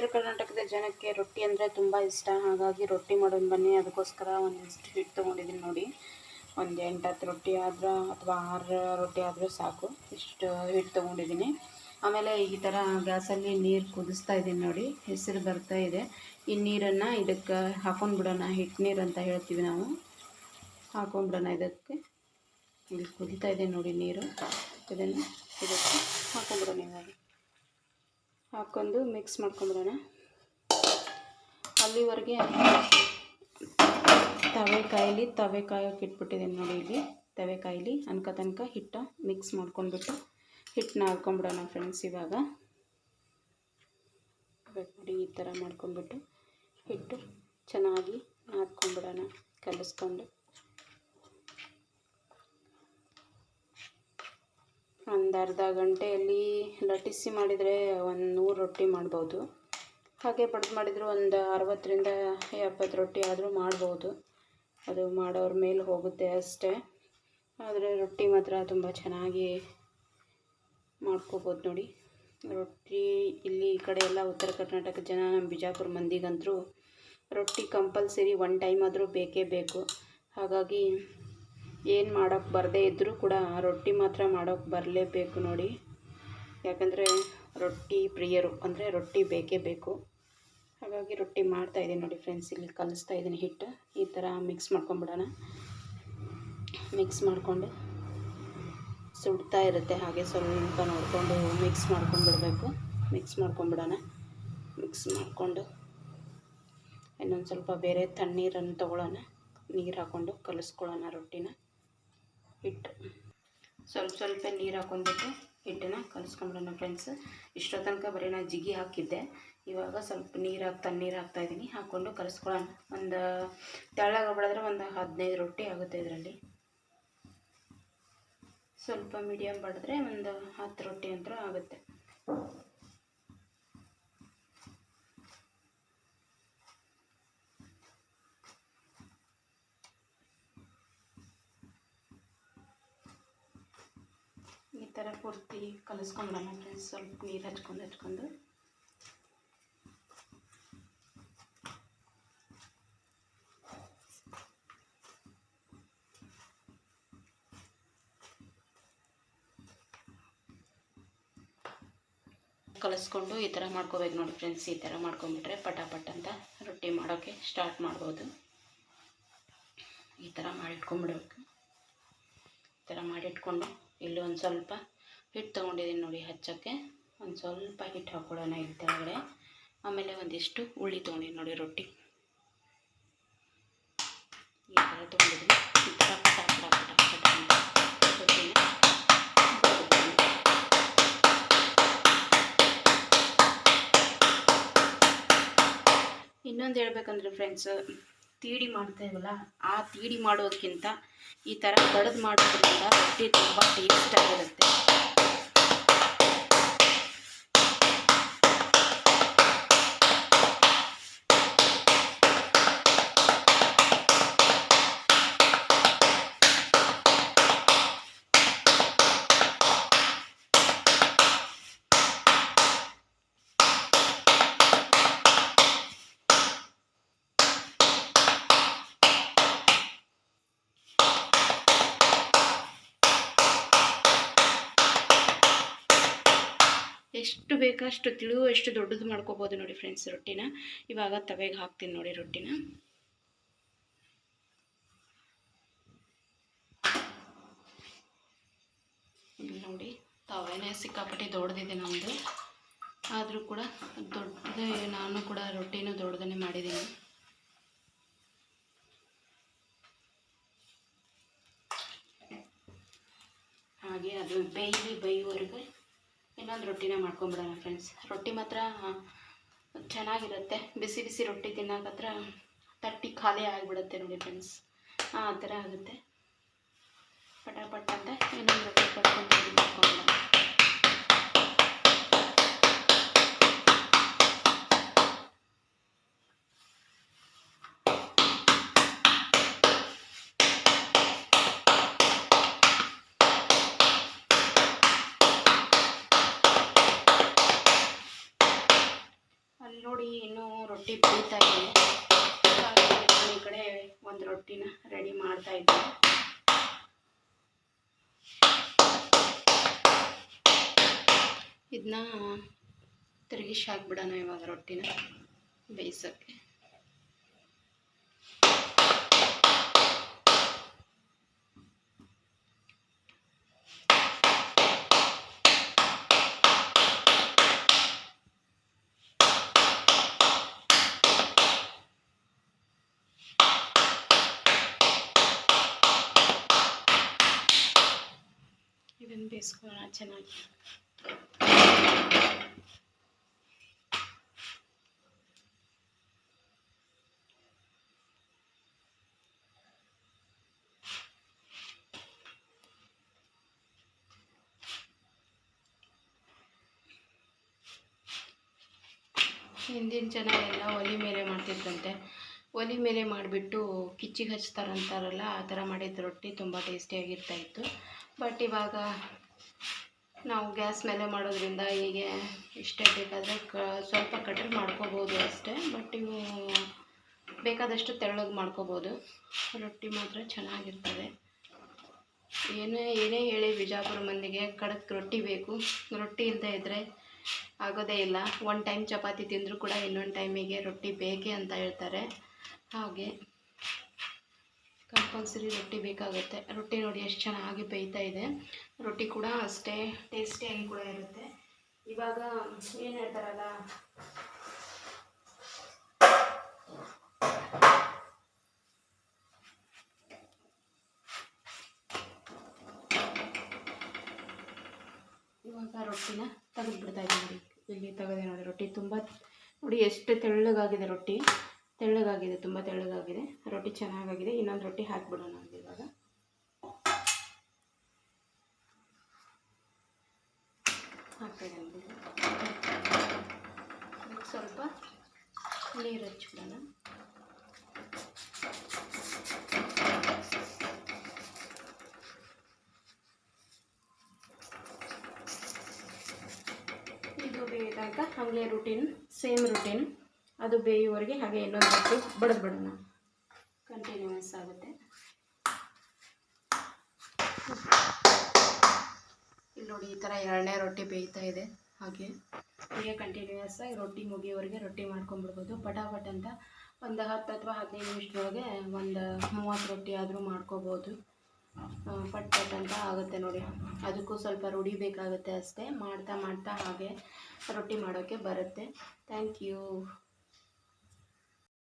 ಉತ್ತರ ಕರ್ನಾಟಕದ ಜನಕ್ಕೆ ರೊಟ್ಟಿ ಅಂದರೆ ತುಂಬ ಇಷ್ಟ. ಹಾಗಾಗಿ ರೊಟ್ಟಿ ಮಾಡೋದು ಬನ್ನಿ. ಅದಕ್ಕೋಸ್ಕರ ಒಂದಿಷ್ಟು ಹಿಟ್ಟು ತೊಗೊಂಡಿದ್ದೀನಿ ನೋಡಿ. ಒಂದು ಎಂಟು ಹತ್ತು ರೊಟ್ಟಿ ಆದರೂ ಅಥವಾ ಆರು ರೊಟ್ಟಿ ಆದರೂ ಸಾಕು. ಇಷ್ಟು ಹಿಟ್ಟು ತೊಗೊಂಡಿದ್ದೀನಿ ಆಮೇಲೆ ಈ ಥರ ಗ್ಯಾಸಲ್ಲಿ ನೀರು ಕುದಿಸ್ತಾ ಇದ್ದೀನಿ ನೋಡಿ. ಹೆಸರು ಬರ್ತಾ ಇದೆ. ಈ ನೀರನ್ನು ಇದಕ್ಕೆ ಹಾಕೊಂಡ್ಬಿಡೋಣ ಹಿಟ್ಟು ನೀರು ಅಂತ ಹೇಳ್ತೀವಿ ನಾವು. ಹಾಕೊಂಡ್ಬಿಡೋಣ ಇದಕ್ಕೆ. ಇಲ್ಲಿ ಕುದಿತಾ ಇದೆ ನೋಡಿ ನೀರು. ಇದನ್ನು ಇದಕ್ಕೆ ಹಾಕೊಂಡ್ಬಿಡೋಣ ಇವಾಗ ಹಾಕ್ಕೊಂಡು ಮಿಕ್ಸ್ ಮಾಡ್ಕೊಂಬಿಡೋಣ. ಅಲ್ಲಿವರೆಗೆ ತವೆ ಕಾಯಿಲಿ ತವೆ ಇಟ್ಬಿಟ್ಟಿದ್ದೀನಿ ನೋಡಿ ಇಲ್ಲಿ. ತವೆ ಕಾಯಿಲಿ ಅನ್ಕ ತನಕ ಹಿಟ್ಟು ಮಿಕ್ಸ್ ಮಾಡ್ಕೊಂಡ್ಬಿಟ್ಟು ಹಿಟ್ಟನ್ನ ಹಾಕ್ಕೊಂಬಿಡೋಣ ಫ್ರೆಂಡ್ಸ್ ಇವಾಗ. ಇವಾಗ ನೋಡಿ ಈ ಥರ ಮಾಡ್ಕೊಂಡ್ಬಿಟ್ಟು ಹಿಟ್ಟು ಚೆನ್ನಾಗಿ ಹಾಕ್ಕೊಂಬಿಡೋಣ ಕಲಿಸ್ಕೊಂಡು. ಒಂದು ಅರ್ಧ ಗಂಟೆಯಲ್ಲಿ ಲಟ್ಟಿಸಿ ಮಾಡಿದರೆ ಒಂದು ನೂರು ರೊಟ್ಟಿ ಮಾಡ್ಬೋದು. ಹಾಗೆ ಬಡ್ದು ಮಾಡಿದ್ರು ಒಂದು ಅರವತ್ತರಿಂದ ಎಪ್ಪತ್ತು ರೊಟ್ಟಿ ಆದರೂ ಮಾಡ್ಬೋದು. ಅದು ಮಾಡೋರ ಮೇಲೆ ಹೋಗುತ್ತೆ ಅಷ್ಟೇ. ಆದರೆ ರೊಟ್ಟಿ ಮಾತ್ರ ತುಂಬ ಚೆನ್ನಾಗಿ ಮಾಡ್ಕೋಬೋದು ನೋಡಿ. ರೊಟ್ಟಿ ಇಲ್ಲಿ ಈ ಕಡೆ ಎಲ್ಲ ಉತ್ತರ ಕರ್ನಾಟಕ ಜನ ನಮ್ಮ ಬಿಜಾಪುರ ಮಂದಿಗಂತರೂ ರೊಟ್ಟಿ ಕಂಪಲ್ಸರಿ ಒನ್ ಟೈಮ್ ಆದರೂ ಬೇಕೇ ಬೇಕು. ಹಾಗಾಗಿ ಏನು ಮಾಡೋಕ್ಕೆ ಬರದೇ ಇದ್ದರೂ ಕೂಡ ರೊಟ್ಟಿ ಮಾತ್ರ ಮಾಡೋಕ್ಕೆ ಬರಲೇಬೇಕು ನೋಡಿ. ಯಾಕಂದರೆ ರೊಟ್ಟಿ ಪ್ರಿಯರು ಅಂದರೆ ರೊಟ್ಟಿ ಬೇಕೇ ಬೇಕು. ಹಾಗಾಗಿ ರೊಟ್ಟಿ ಮಾಡ್ತಾ ಇದ್ದೀನಿ ನೋಡಿ ಫ್ರೆಂಡ್ಸ್ ಇಲ್ಲಿ ಕಲಿಸ್ತಾ ಇದ್ದೀನಿ ಹಿಟ್ಟು. ಈ ಥರ ಮಿಕ್ಸ್ ಮಾಡ್ಕೊಂಬಿಡೋಣ ಮಿಕ್ಸ್ ಮಾಡಿಕೊಂಡು ಸುಡ್ತಾ ಇರುತ್ತೆ ಹಾಗೆ ಸ್ವಲ್ಪ ನೋಡಿಕೊಂಡು ಮಿಕ್ಸ್ ಮಾಡ್ಕೊಂಡು ಬಿಡಬೇಕು ಮಿಕ್ಸ್ ಮಾಡ್ಕೊಂಬಿಡೋಣ ಮಿಕ್ಸ್ ಮಾಡಿಕೊಂಡು ಇನ್ನೊಂದು ಸ್ವಲ್ಪ ಬೇರೆ ತಣ್ಣೀರನ್ನು ತೊಗೊಳ್ಳೋಣ. ನೀರು ಹಾಕ್ಕೊಂಡು ಕಲಿಸ್ಕೊಳ್ಳೋಣ ರೊಟ್ಟಿನ. ಹಿಟ್ಟು. ಸ್ವಲ್ಪ ಸ್ವಲ್ಪ ನೀರು ಹಾಕ್ಕೊಂಡ್ಬಿಟ್ಟು ಹಿಟ್ಟನ್ನು ಕಲಿಸ್ಕೊಂಬಿಡೋಣ ಫ್ರೆಂಡ್ಸ್ ಇಷ್ಟೋ ತನಕ ಬರೀ ನಾನು ಜಿಗಿ ಹಾಕಿದ್ದೆ. ಇವಾಗ ಸ್ವಲ್ಪ ನೀರು ಹಾಕಿ, ತಣ್ಣೀರು ಹಾಕ್ತಾ ಇದ್ದೀನಿ. ಹಾಕ್ಕೊಂಡು ಕಲಿಸ್ಕೊಳ್ಳೋಣ. ಒಂದು ತೆಳ್ಳಗೆ ಬೆಳೆದ್ರೆ ಒಂದು ಹದಿನೈದು ರೊಟ್ಟಿ ಆಗುತ್ತೆ ಇದರಲ್ಲಿ. ಸ್ವಲ್ಪ ಮೀಡಿಯಮ್ ಬಡಿದ್ರೆ ಒಂದು ಹತ್ತು ರೊಟ್ಟಿ ಅಂತ ಆಗುತ್ತೆ. ಈ ಥರ ಪೂರ್ತಿ ಕಲಿಸ್ಕೊಂಡ್ಬಿಡೋಣ ಫ್ರೆಂಡ್ಸ್ ಸ್ವಲ್ಪ ನೀರು ಹಚ್ಕೊಂಡು ಹಚ್ಕೊಂಡು. ಕಲಿಸ್ಕೊಂಡು ಈ ಥರ ಮಾಡ್ಕೋಬೇಕು ನೋಡಿ ಫ್ರೆಂಡ್ಸ್, ಈ ಥರ ಮಾಡ್ಕೊಂಬಿಟ್ರೆ ಪಟ ಪಟ್ ಅಂತ ರೊಟ್ಟಿ ಮಾಡೋಕ್ಕೆ ಸ್ಟಾರ್ಟ್ ಮಾಡ್ಬೋದು. ಈ ಥರ ಮಾಡಿಟ್ಕೊಂಡ್ಬಿಡ್ಬೇಕು. ಈ ಥರ ಮಾಡಿಟ್ಕೊಂಡು ಇಲ್ಲಿ ಒಂದು ಸ್ವಲ್ಪ ಹಿಟ್ಟು ತೊಗೊಂಡಿದ್ದೀನಿ ನೋಡಿ ಹಚ್ಚೋಕ್ಕೆ. ಒಂದು ಸ್ವಲ್ಪ ಹಿಟ್ಟು ಹಾಕ್ಕೊಳ್ಳೋಣ ಇಲ್ಲಿ ಕೆಳಗಡೆ. ಆಮೇಲೆ ಒಂದಿಷ್ಟು ಉಳ್ಳಿ ತೊಗೊಂಡಿದ್ದೀನಿ ನೋಡಿ, ರೊಟ್ಟಿ. ಈ ಥರ ತೊಗೊಂಡಿದ್ದೀನಿ ಇನ್ನೊಂದು ಹೇಳ್ಬೇಕಂದ್ರೆ ಫ್ರೆಂಡ್ಸ್ ತೀಡಿ ಮಾಡ್ತೇವಲ್ಲ ಆ ತೀಡಿ ಮಾಡೋದಕ್ಕಿಂತ ಈ ಥರ ಕಡ್ದು ಮಾಡೋದ್ರಿಂದ ರೊಟ್ಟಿ ತುಂಬ ಟೇಸ್ಟಾಗಿರುತ್ತೆ ಎಷ್ಟು ಬೇಕಷ್ಟು ತಿಳಿವು ಎಷ್ಟು ದೊಡ್ಡದು ಮಾಡ್ಕೋಬೋದು ನೋಡಿ ಫ್ರೆಂಡ್ಸ್ ರೊಟ್ಟಿನ. ಇವಾಗ ತವೆಗೆ ಹಾಕ್ತೀನಿ ನೋಡಿ ರೊಟ್ಟಿನ. ನೋಡಿ ತವೆನೇ ಸಿಕ್ಕಾಪಟ್ಟೆ ದೊಡ್ಡದಿದೆ ನಮ್ಮದು ಆದರೂ ಕೂಡ ದೊಡ್ಡದೇ ನಾನು ಕೂಡ ರೊಟ್ಟಿನೂ ದೊಡ್ಡದನ್ನೇ ಮಾಡಿದ್ದೀನಿ. ಹಾಗೆ ಅದು ಬೇಯಿ ಬೇಯುವವರೆಗೆ ಇನ್ನೊಂದು ರೊಟ್ಟಿನ ಮಾಡ್ಕೊಂಬಿಡೋಣ ಫ್ರೆಂಡ್ಸ್ ರೊಟ್ಟಿ ಮಾತ್ರ ಚೆನ್ನಾಗಿರುತ್ತೆ. ಬಿಸಿ ಬಿಸಿ ರೊಟ್ಟಿ ತಿನ್ನೋಕತ್ರ ತಟ್ಟಿ ಖಾಲಿ ಆಗಿಬಿಡುತ್ತೆ ನೋಡಿ ಫ್ರೆಂಡ್ಸ್ ಆ ಥರ ಆಗುತ್ತೆ. ಪಟ ಪಟ ಅಂತ ಇನ್ನೊಂದು ರೊಟ್ಟಿ ಕಟ್ಕೊಂಡು ಮಾಡ್ಕೊಂಬಿಡೋಣ ಅಲ್ಲಿ ನೋಡಿ ನೋಡಿ ಇನ್ನೂ ರೊಟ್ಟಿ ಬೇಯ್ತಾ ಇದೆ ನಾನು ಈ ಕಡೆ ಒಂದು ರೊಟ್ಟಿನ ರೆಡಿ ಮಾಡ್ತಾ ಇದ್ದೀನಿ ಇದನ್ನ ತಿರುಗಿಸಿ ಹಾಕ್ಬಿಡೋಣ ಇವಾಗ ರೊಟ್ಟಿನ ಬೇಯಿಸೋಕ್ಕೆ ಇದನ್ನು ಬೇಯಿಸ್ಕೊಳ್ಳೋಣ ಚೆನ್ನಾಗಿ ಹಿಂದಿನ ಜನ ಎಲ್ಲ ಒಲೆ ಮೇಲೆ ಮಾಡ್ತಿದ್ದಂತೆ ಒಲೆ ಮೇಲೆ ಮಾಡಿಬಿಟ್ಟು ಕಿಚ್ಚಿಗೆ ಹಚ್ತಾರಂತಾರಲ್ಲ, ಆ ಥರ ಮಾಡಿದ ರೊಟ್ಟಿ ತುಂಬ ಟೇಸ್ಟಿಯಾಗಿರ್ತಾ ಇತ್ತು. ಬಟ್ ಇವಾಗ ನಾವು ಗ್ಯಾಸ್ ಮೇಲೆ ಮಾಡೋದ್ರಿಂದ ಹೀಗೆ ಇಷ್ಟೇ ಬೇಕಾದರೆ ಕ ಸ್ವಲ್ಪ ಕಟ್ರೆ ಮಾಡ್ಕೋಬೋದು ಅಷ್ಟೇ ಬಟ್ ಇವು ಬೇಕಾದಷ್ಟು ತೆಳ್ಳಗೆ ಮಾಡ್ಕೋಬೋದು. ರೊಟ್ಟಿ ಮಾತ್ರ ಚೆನ್ನಾಗಿರ್ತದೆ. ಏನೇ ಏನೇ ಹೇಳಿ ಬಿಜಾಪುರ ಮಂದಿಗೆ ಕಡಕ್ ರೊಟ್ಟಿ ಬೇಕು, ರೊಟ್ಟಿ ಇಲ್ಲದೆ ಇದ್ದರೆ ಆಗೋದೇ ಇಲ್ಲ. ಒನ್ ಟೈಮ್ ಚಪಾತಿ ತಿಂದರೂ ಕೂಡ ಇನ್ನೊಂದು ಟೈಮಿಗೆ ರೊಟ್ಟಿ ಬೇಕೇ ಅಂತ ಹೇಳ್ತಾರೆ. ಹಾಗೆ. ಕಂಪಲ್ಸರಿ ರೊಟ್ಟಿ ಬೇಕಾಗುತ್ತೆ. ರೊಟ್ಟಿ ನೋಡಿ ಎಷ್ಟು ಚೆನ್ನಾಗಿ ಬೇಯ್ತಾ ಇದೆ. ರೊಟ್ಟಿ ಕೂಡ ಅಷ್ಟೇ ಟೇಸ್ಟಿಯಾಗಿ ಕೂಡ ಇರುತ್ತೆ. ಇವಾಗ ಏನು ಹೇಳ್ತಾರಲ್ಲ? ಇವಾಗ ರೊಟ್ಟಿನ ತೆಗೆದು ಬಿಡ್ತಾ ಇದ್ದೀನಿ ಇಲ್ಲಿ ತೆಗೆದೆ ನೋಡಿ, ರೊಟ್ಟಿ ತುಂಬ ನೋಡಿ ಎಷ್ಟು ತೆಳ್ಳಗಾಗಿದೆ ರೊಟ್ಟಿ. ತೆಳ್ಳಗಾಗಿದೆ, ತುಂಬ ತೆಳ್ಳಗಾಗಿದೆ. ರೊಟ್ಟಿ ಚೆನ್ನಾಗಾಗಿದೆ. ಇನ್ನೊಂದು ರೊಟ್ಟಿ ಹಾಕ್ಬಿಡೋಣ ಅಂತ ಇವಾಗ. ಸ್ವಲ್ಪ ನೀರು ಹಚ್ಬಿಡೋಣ. ಇದು ಬೇಗ ಹಂಗೆ ರುಟೀನ್ ಸೇಮ್ ರುಟೀನ್ ಅದು ಬೇಯುವವರೆಗೆ ಹಾಗೆ ಇನ್ನೊಂದು ರೊಟ್ಟಿ ಬಡಿದು ಬಿಡೋಣ. ಕಂಟಿನ್ಯೂಸ್ ಆಗುತ್ತೆ. ಇಲ್ಲಿ ನೋಡಿ ಈ ಥರ ಎರಡನೇ ರೊಟ್ಟಿ ಬೇಯ್ತಾ ಇದೆ. ಹಾಗೆ ಹೀಗೆ ಕಂಟಿನ್ಯೂಸ್ ಆಗಿ ರೊಟ್ಟಿ ಮುಗಿಯೋವರೆಗೆ ರೊಟ್ಟಿ ಮಾಡ್ಕೊಂಡ್ಬಿಡ್ಬೋದು. ಪಟಾಪಟ್ ಅಂತ ಒಂದು ಹತ್ತು ಅಥವಾ ಹದಿನೈದು ನಿಮಿಷದೊಳಗೆ ಒಂದು ಮೂವತ್ತು ರೊಟ್ಟಿ ಆದರೂ ಮಾಡ್ಕೋಬೋದು. ಪಟ್ ಪಟ್ ಅಂತ ಆಗುತ್ತೆ ನೋಡಿ. ಅದಕ್ಕೂ ಸ್ವಲ್ಪ ರೂಢಿ ಬೇಕಾಗುತ್ತೆ ಅಷ್ಟೇ. ಮಾಡ್ತಾ ಮಾಡ್ತಾ ಹಾಗೆ ರೊಟ್ಟಿ ಮಾಡೋಕ್ಕೆ ಬರುತ್ತೆ. Thank you